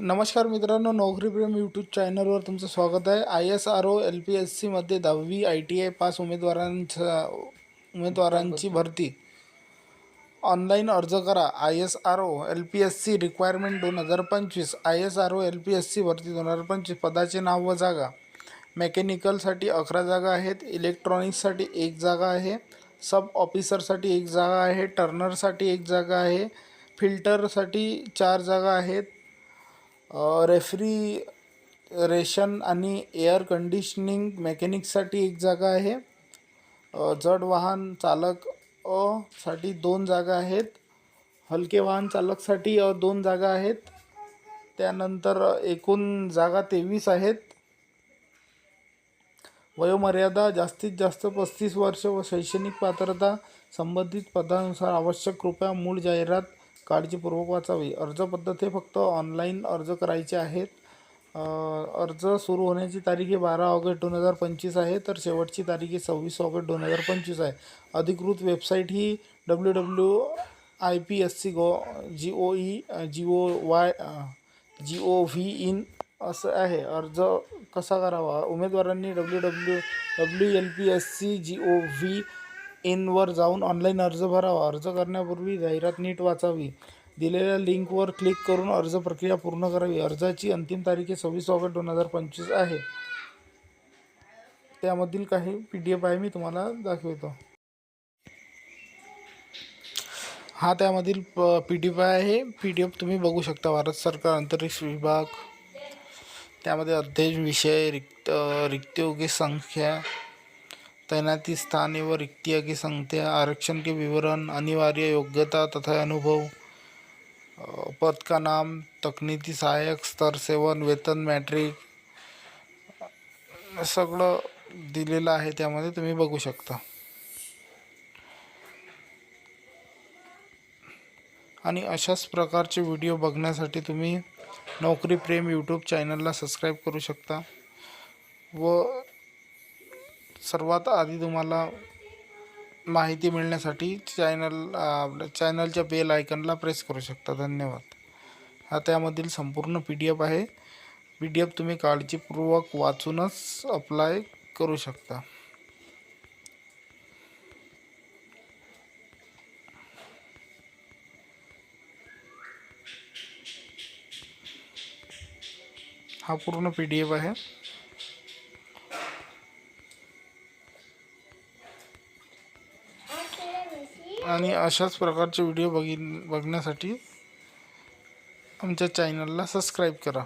नमस्कार मित्रांनो नोकरी प्रेम यूट्यूब चॅनलवर तुमचं स्वागत आहे. I S R O L P S सीमध्ये दहावी आय टी आय पास उमेदवारांच्या उमेदवारांची भरती. ऑनलाईन अर्ज करा. I S R O L P S C requirement दोन हजार पंचवीस. I S R O L P S C भरती दोन हजार पंचवीस. पदाचे नाव व जागा. मेकॅनिकलसाठी अकरा जागा आहेत. इलेक्ट्रॉनिक्ससाठी एक जागा आहे. सब ऑफिसरसाठी एक जागा आहे. टर्नरसाठी एक जागा आहे. फिल्टरसाठी चार जागा आहेत. रेफ्री रेशन आणि एअर कंडिशनिंग मेकॅनिकसाठी एक जागा आहे. जड वाहन चालक अ साठी दोन जागा आहेत. हलके वाहन चालकसाठी अ, दोन जागा आहेत. त्यानंतर एकूण जागा तेवीस आहेत. वयोमर्यादा जास्तीत जास्त पस्तीस वर्ष व शैक्षणिक पात्रता संबंधित पदानुसार आवश्यक कृपया मूळ जाहिरात काळजीपूर्वक वाचावी. अर्ज पद्धत हे फक्त ऑनलाईन अर्ज करायचे आहेत. अर्ज सुरू होण्याची तारीख ही बारा ऑगस्ट दोन हजार पंचवीस आहे तर शेवटची तारीख ही सव्वीस ऑगस्ट दोन हजार पंचवीस आहे. अधिकृत website he W W I P S C go G O E G O Y G O V in असं आहे. अर्ज कसा करावा? उमेदवारांनी W W W L P S C G O V इनवर जाऊन ऑनलाईन अर्ज भरावा. अर्ज करण्यापूर्वी जाहिरात नीट वाचावी. दिलेल्या लिंकवर क्लिक करून अर्ज प्रक्रिया पूर्ण करावी. अर्जाची अंतिम तारीख सव्वीस ऑगस्ट दोन हजार पंचवीस आहे. त्यामधील काही पी डी एफ आहे मी तुम्हाला दाखवतो. हा त्यामधील पी डी एफ आहे. पी डी एफ तुम्ही बघू शकता. भारत सरकार अंतरिक्ष विभाग. त्यामध्ये अध्ययन विषय रिक्त रिक्तयोगी संख्या तैनाती स्थान एवं रिक्तिया की संख्या आरक्षण के विवरण अनिवार्य योग्यता तथा अनुभव पद का नाम तकनीकी सहायक स्तर सेवन वेतन मॅट्रिक सगळं दिलेलं आहे त्यामध्ये तुम्ही बघू शकता. आणि अशाच प्रकारचे व्हिडिओ बघण्यासाठी तुम्ही नोकरी प्रेम यूट्यूब चॅनलला सबस्क्राईब करू शकता व सर्वात आधी तुम्हाला माहिती मिळण्यासाठी चॅनल आपल्या चॅनलच्या बेल आयकनला प्रेस करू शकता. धन्यवाद. हा त्यामधील संपूर्ण पी डी एफ आहे. पी डी एफ तुम्ही काळजीपूर्वक वाचूनच अप्लाय करू शकता. हा पूर्ण पी डी एफ आहे. आणि अशाच प्रकारचे व्हिडिओ बघिन बघण्यासाठी आमच्या चॅनलला सबस्क्राईब करा.